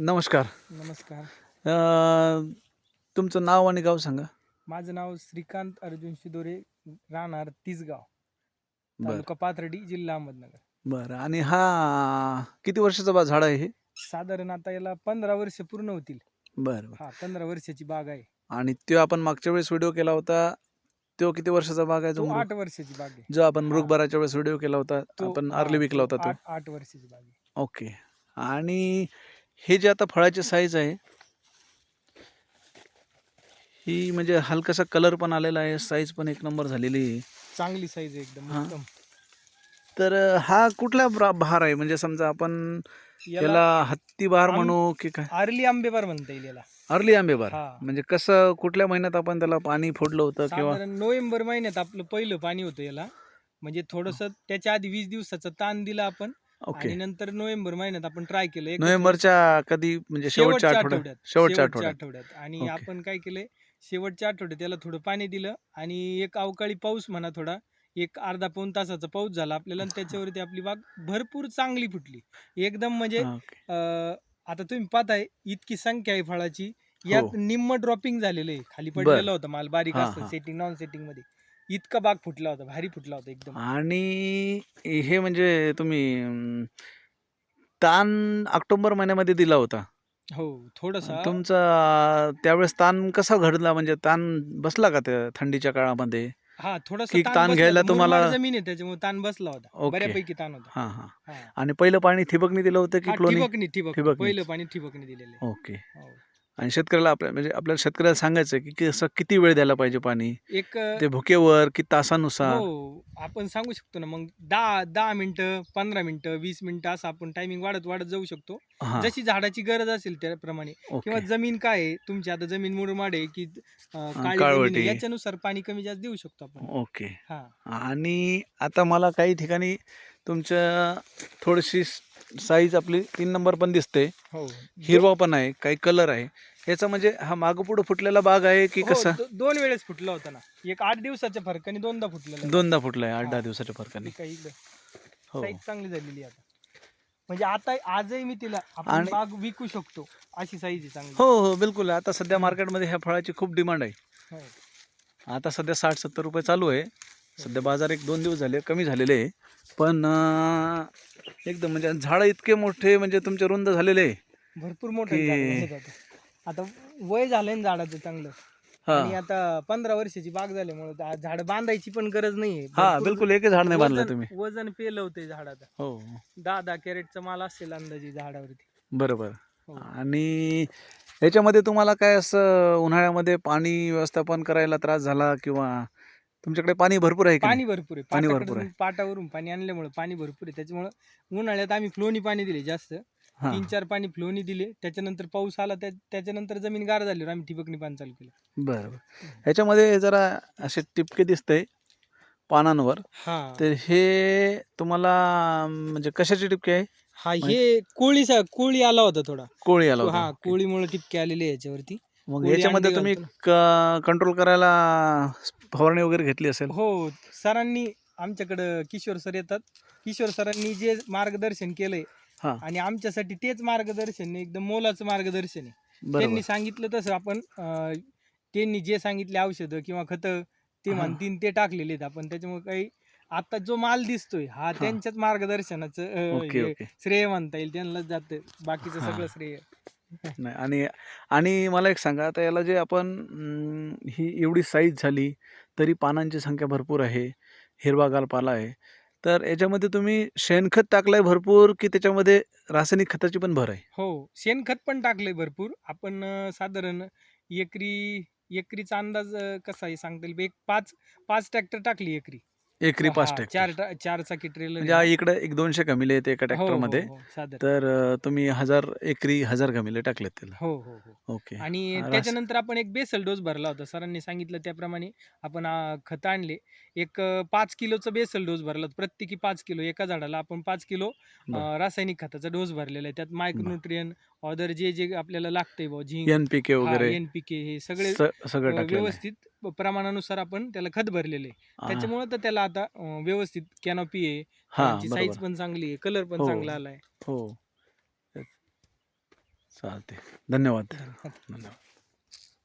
नमस्कार. नमस्कार. अ, तुमचं नाव आणि गाव सांगा. माझं नाव श्रीकांत अर्जुन शिदोरे राहणार तिसगाव बरं. तालुका पाथर्डी जिल्हा अहमदनगर. बरं. आणि हा किती वर्षाचं बा झाड आहे हे? साधारण आता याला पंधरा वर्ष पूर्ण होतील. बरं बरं. हा पंधरा वर्षाची बाग आहे. आणि तो आपण मागच्या वेळेस व्हिडिओ केला होता तो किती वर्षाचा बाग आहे तो जो आठ वर्षाची बाग आहे. जो आपण. मृगभराच्या वेळेस व्हिडिओ केला होता तो आपण अर्ली विकला होता तो आठ आठ वर्षाची बाग आहे. ओके आणि हे जे आता फळाची साईज आहे ही म्हणजे हलकासा कलर पण आलेला आहे. साईज पण एक नंबर झालेली आहे. चांगली साईज आहे एकदम हा. तर हा कुठला ब्रा- बहार आहे? म्हणजे समजा आपण याला याला हत्ती बहार आम- म्हणू की काय? आर्ली आंबेबार म्हणता येईल याला. अर्ली आंबेबार हा. म्हणजे कसं कुठल्या महिन्यात आपण त्याला पाणी फोडलं होतं किंवा साधारण नोव्हेंबर महिन्यात आपलं पहिलं पाणी होतं याला. म्हणजे थोडस त्याच्या आधी वीस दिवसाचा ताण दिला आपण. ओके आणि नंतर नोव्हेंबर महिन्यात आपण ट्राय केलं एकत्र- नोव्हेंबरच्या कधी म्हणजे शेवटच्या आठवड्यात शेवटच्या शेवटच्या आठवड्यात आठवड्यात आणि ओके. आपण काय केलंय शेवटच्या आठवड्यात त्याला थोडं पाणी दिलं आणि एक अवकाळी पाऊस म्हणा थोडा एक अर्धा पाऊन तासाचा पाऊस झाला आपल्याला आणि त्याच्यावरती आपली बाग भरपूर चांगली फुटली एकदम म्हणजे हा, ओके. अं, आता तुम्ही पाहताय इतकी संख्या आहे फळाची यात हो. निम्म ड्रॉपिंग झालेलं आहे खाली बर. पडलेलं होतं माल बारीक हा, असतं हा. सेटिंग नॉन सेटिंगमध्ये इतका बाग फुटला होता भारी फुटला होता एकदम. आणि हे म्हणजे तुम्ही अं, ताण ऑक्टोबर महिन्यामध्ये दिला होता. हो थोडसा. तुमचा त्यावेळेस ताण कसा घडला? म्हणजे ताण बसला का त्या थंडीच्या काळामध्ये? हा थोडासा की ताण घ्यायला तुम्हाला- जमीन आहे त्याच्यामुळे ताण बसला होता. ओके. बऱ्यापैकी ताण होता. हा हा. हा. आणि पहिलं पाणी ठिबकनी दिलं होतं की हा, ठिबकनी ठिबक. पहिलं पाणी ठिबकनी दिलेलं आहे. ओके. हो. आणि शेतकऱ्याला आपल्या म्हणजे आपल्याला शेतकऱ्याला सांगायचं की कसं किती वेळ द्यायला पाहिजे पाणी? एक ते भुकेवर की तासानुसार? हो आपण सांगू शकतो ना मग दहा दहा मिनिटं पंधरा मिनिटं वीस मिनिटं असं आपण टायमिंग वाढत वाढत जाऊ शकतो. हा. जशी झाडाची गरज असेल त्याप्रमाणे. किंवा ओके जमीन काय आहे तुमची आता जमीन मुरमाड आहे की अं, काळी जमीन काळवटी. आहे, याच्यानुसार पाणी कमी जास्त देऊ शकतो आपण. ओके. हा. आणि आता मला काही ठिकाणी तुमच्या थोडीशी साईज आपली तीन नंबर पण दिसते. हो. हिरवा पण आहे काही कलर आहे. ह्याचा म्हणजे हा मागं पुढं फुटलेला बाग आहे की हो, कसा? दोन वेळेस फुटला होता ना. एक आठ दिवसाच्या फरकाने दोनदा फुटलेला. दोनदा फुटलाय आठ. दहा दिवसाच्या फरकाने. इकडे. हो. साईज चांगली झालेली आता. म्हणजे आता आजही मी तिला आपण बाग विकू शकतो. अशी साईज आहे चांगली. हो हो बिलकुल. आता सध्या मार्केटमध्ये ह्या फळाची खूप डिमांड आहे. हो. आता सध्या साठ सत्तर रुपये चालू आहे. सध्या बाजार एक दोन दिवस झाले कमी झालेले आहे. पण एकदम म्हणजे झाडं इतके मोठे म्हणजे तुमचे रुंद झालेले आहे भरपूर मोठं आता. वय झालंय ना झाडाचं चांगलं. आणि आता पंधरा वर्षाची बाग झाल्यामुळे झाड बांधायची पण गरज नाहीये. हा बिलकुल एकही झाड नाही बांधलं तुम्ही. वजन पेलवते झाडाचं. हो. दहा दहा कॅरेटचा माल असेल अंदाजे झाडावरती. बरोबर. हो. आणि याच्यामध्ये तुम्हाला काय असं उन्हाळ्यामध्ये पाणी व्यवस्थापन करायला त्रास झाला किंवा तुमच्याकडे पाणी भरपूर आहे की पाणी? भरपूर आहे. पाणी भरपूर आहे. पाटावरून पाणी आणल्यामुळे पाणी भरपूर आहे. त्याच्यामुळे उन्हाळ्यात आम्ही फ्लोनी पाणी दिले जास्त. हा. तीन चार पाणी फ्लोनी दिले. त्याच्यानंतर पाऊस आला त्या- त्याच्यानंतर जमीन गार झाल्यावर आम्ही ठिबकनी पाणी चालू केलं. बरं बरं. ह्याच्यामध्ये जरा असे टिपके दिसते पानांवर. हा. तर हे तुम्हाला अं, म्हणजे कशाचे टिपके आहे? हा हे कोळीचा कोळी आला होता थोडा. कोळी आला हा होता. कोळीमुळे टिपके आलेले याच्यावरती. मग कोळी याच्यामध्ये अंडे तुम्ही घालतो. कंट्रोल करायला फवारणी वगैरे घेतली असेल? हो सरांनी आमच्याकडं किशोर सर येतात. किशोर सरांनी जे मार्गदर्शन केलंय हा. आणि आमच्यासाठी तेच मार्गदर्शन आहे एकदम मोलाचं मार्गदर्शन आहे. बरोबर. त्यांनी सांगितलं तसं आपण अं, त्यांनी जे सांगितले औषधं किंवा खतं ते हा. म्हणतील ते टाकलेले आहेत आपण. त्याच्यामुळे काही आता जो माल दिसतोय हा. त्यांच्याच मार्गदर्शनाचं अं, ओके हे ओके. श्रेय म्हणता येईल. त्यांनाच जातं. बाकीचं हा. सगळं श्रेय. नाही आणि आणि मला एक सांगा आता याला जे आपण अं, ही एवढी साईज झाली तरी पानांची संख्या भरपूर आहे हिरवागार पाला आहे. तर याच्यामध्ये तुम्ही शेणखत टाकलंय भरपूर की त्याच्यामध्ये रासायनिक खताची पण भर आहे? हो शेणखत पण टाकलंय भरपूर. आपण साधारण एकरी एकरीचा अंदाज कसा आहे सांगता येईल? एक पाच पाच ट्रॅक्टर टाकली एकरी. एकरी पाच हा, ट्रॅक्टर चार टा- चार चाकी ट्रेलर म्हणजे हा इकडे एक दोनशे गमिले आहेत एका हो, ट्रॅक्टरमध्ये साधारण. तर अं, तुम्ही हजार एकरी हजार गमिले टाकलेत त्याला. हो हो हो. ओके. आणि रास- त्याच्यानंतर आपण एक बेसल डोस भरला होता. सरांनी सांगितलं त्याप्रमाणे आपण अं, खत आणले. एक अं, पाच किलोचा बेसल डोस भरला होता. प्रत्येकी पाच किलो. एका झाडाला आपण पाच किलो अं, बरं. रासायनिक खताचा डोस भरलेला आहे. त्यात मायक्रोन्युट्रियन ऑदर जे जे आपल्याला लागतंय बुवा झिंक एनपीके वगैरे. एनपीके हे सगळे स- सगळं अं, टाकलेलं आहे. व्यवस्थित प- प्रमाणानुसार आपण त्याला खत भरलेले हा, त्याच्यामुळे तर त्याला आता अं, व्यवस्थित कॅनॉपी आहे. हा साईज बरोबर. पण चांगली आहे. कलर पण हो. चांगला आलाय. हो. चालते धन्यवाद. धन्यवाद.